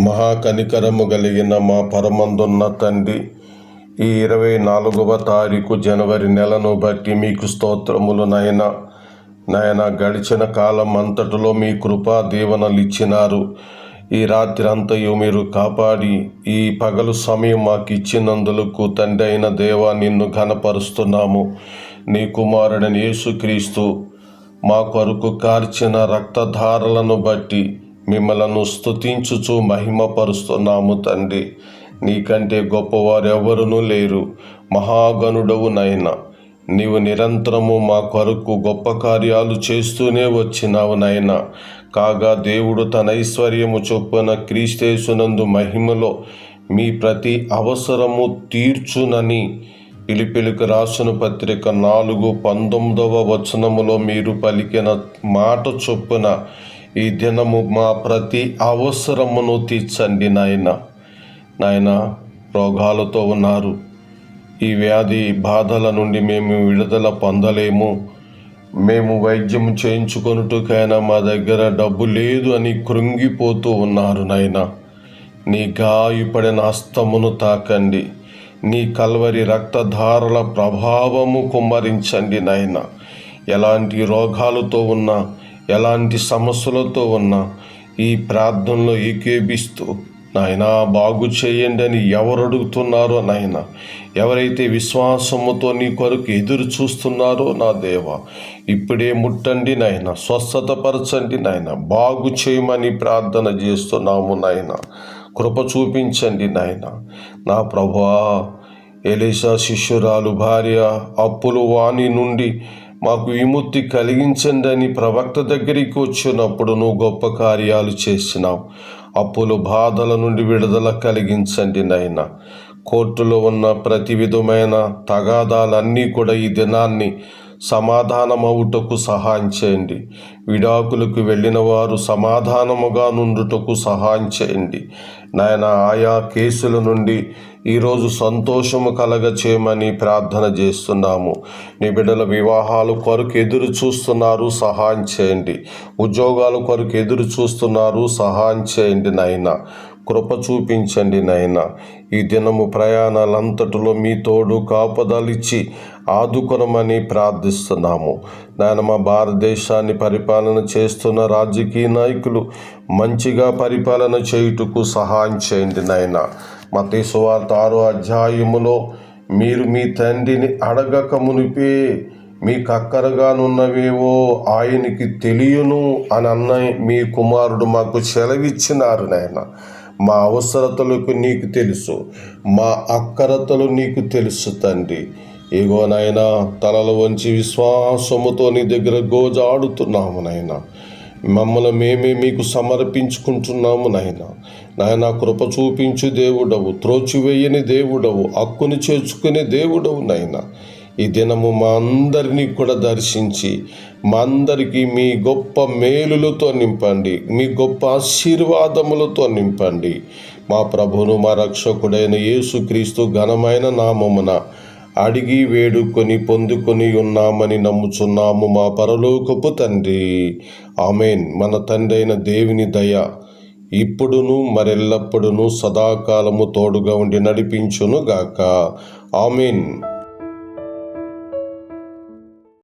మహాకనికరము కలిగిన మా పరమందున్న తండ్రి ఈ ఇరవై నాలుగవ తారీఖు జనవరి నెలను బట్టి మీకు స్తోత్రములు నాయన. నాయన గడిచిన కాలం అంతటిలో మీ కృపా దీవెనలు ఇచ్చినారు. ఈ రాత్రి అంతయు మీరు కాపాడి ఈ పగలు సమయం మాకు ఇచ్చినందులకు తండ్రి అయిన దేవా నిన్ను ఘనపరుస్తున్నాము. నీ కుమారుడని యేసుక్రీస్తు మా కొరకు కార్చిన రక్తధారలను బట్టి మిమ్మలను స్థుతించుచు మహిమపరుస్తున్నాము తండ్రి. నీకంటే గొప్పవారెవరునూ లేరు. మహాగనుడవు నైనా. నీవు నిరంతరము మా కొరకు గొప్ప కార్యాలు చేస్తూనే వచ్చినావు నైనా. కాగా దేవుడు తన ఐశ్వర్యము చొప్పున క్రీస్తేసునందు మహిమలో మీ ప్రతి అవసరము తీర్చునని పిలిపిలికి రాసిన పత్రిక నాలుగు పంతొమ్మిదవ వచనములో మీరు పలికిన మాట చొప్పున ఈ దినము మా ప్రతి అవసరమును తీర్చండి నాయన. నాయన రోగాలతో ఉన్నారు. ఈ వ్యాధి బాధల నుండి మేము విడుదల పొందలేము. మేము వైద్యం చేయించుకొనుటకైనా మా దగ్గర డబ్బు లేదు అని కృంగిపోతూ ఉన్నారు నాయన. నీ గాయపడిన హస్తమును తాకండి. నీ కల్వరి రక్తధారల ప్రభావము కుమ్మరించండి నాయన. ఎలాంటి రోగాలతో ఉన్నా ఎలాంటి సమస్యలతో ఉన్నా ఈ ప్రార్థనలో ఏకేపిస్తూ నాయనా బాగు చేయండి అని ఎవరు అడుగుతున్నారో నాయన. ఎవరైతే విశ్వాసముతో నీ కొరకు ఎదురు చూస్తున్నారో నా దేవ ఇప్పుడే ముట్టండి నాయన స్వస్థతపరచండి నాయన. బాగు చేయమని ప్రార్థన చేస్తున్నాము నాయన. కృప చూపించండి నాయన. నా ప్రభువా ఎలీసా శిష్యురాలు భార్య అప్పులు వాణి నుండి మాకు విముక్తి కలిగించండి అని ప్రవక్త దగ్గరికి వచ్చినప్పుడు నువ్వు గొప్ప కార్యాలు చేసినావు. అప్పులు బాధల నుండి విడుదల కలిగించండి నాయన. కోర్టులో ఉన్న ప్రతి విధమైన తగాదాలన్నీ కూడా ఈ దినాన్ని సమాధానమవుటకు సహాయం చేయండి. విడాకులకు వెళ్ళిన వారు సమాధానముగా నుండుటకు సహాయం చేయండి. నాయన ఆయా కేసుల నుండి ఈరోజు సంతోషము కలగ చేయమని ప్రార్థన చేస్తున్నాము. నీ బిడ్డల వివాహాలు కొరకు ఎదురు చూస్తున్నారు సహాయం చేయండి. ఉద్యోగాల కొరకు ఎదురు చూస్తున్నారు సహాయం చేయండి నాయన. కృప చూపించండి నాయన. ఈ దినము ప్రయాణాలంతటిలో మీ తోడు కాపదలిచ్చి ఆదుకొనమని ప్రార్థిస్తున్నాము. నాయన మా భారతదేశాన్ని పరిపాలన చేస్తున్న రాజకీయ నాయకులు మంచిగా పరిపాలన చేయుటకు సహాయం చేయండి నాయన. మత సువార్త ఆరో అధ్యాయములో మీరు మీ తండ్రిని అడగక మునిపే మీకు అక్కరగానున్నవేవో ఆయనకి తెలియను అని అన్న మీ కుమారుడు మాకు సెలవిచ్చినారు నాయన. మా అవసరతలకు నీకు తెలుసు మా అక్కరతలు నీకు తెలుసు తండ్రి. ఇగో నాయనా తలలు వంచి విశ్వాసముతో నీ దగ్గర గోజాడుతున్నాము నాయనా. మమ్మల్ని మేమే మీకు సమర్పించుకుంటున్నాము నాయన. నాయన కృప చూపించు దేవుడవు త్రోచివేయని దేవుడవు హక్కుని చేర్చుకునే దేవుడవు నాయనా. ఈ దినము మా అందరినీ కూడా దర్శించి మా అందరికీ మీ గొప్ప మేలులతో నింపండి మీ గొప్ప ఆశీర్వాదములతో నింపండి. మా ప్రభును మా రక్షకుడైన యేసుక్రీస్తు ఘనమైన నామమున అడిగి వేడుకొని పొందుకొని ఉన్నామని నమ్ముచున్నాము మా పరలోకపు తండ్రి. ఆమెన్. మన తండ్రి అయిన దేవుని దయ ఇప్పుడును మరెల్లప్పుడును సదాకాలము తోడుగా ఉండి నడిపించును గాక ఆమెన్.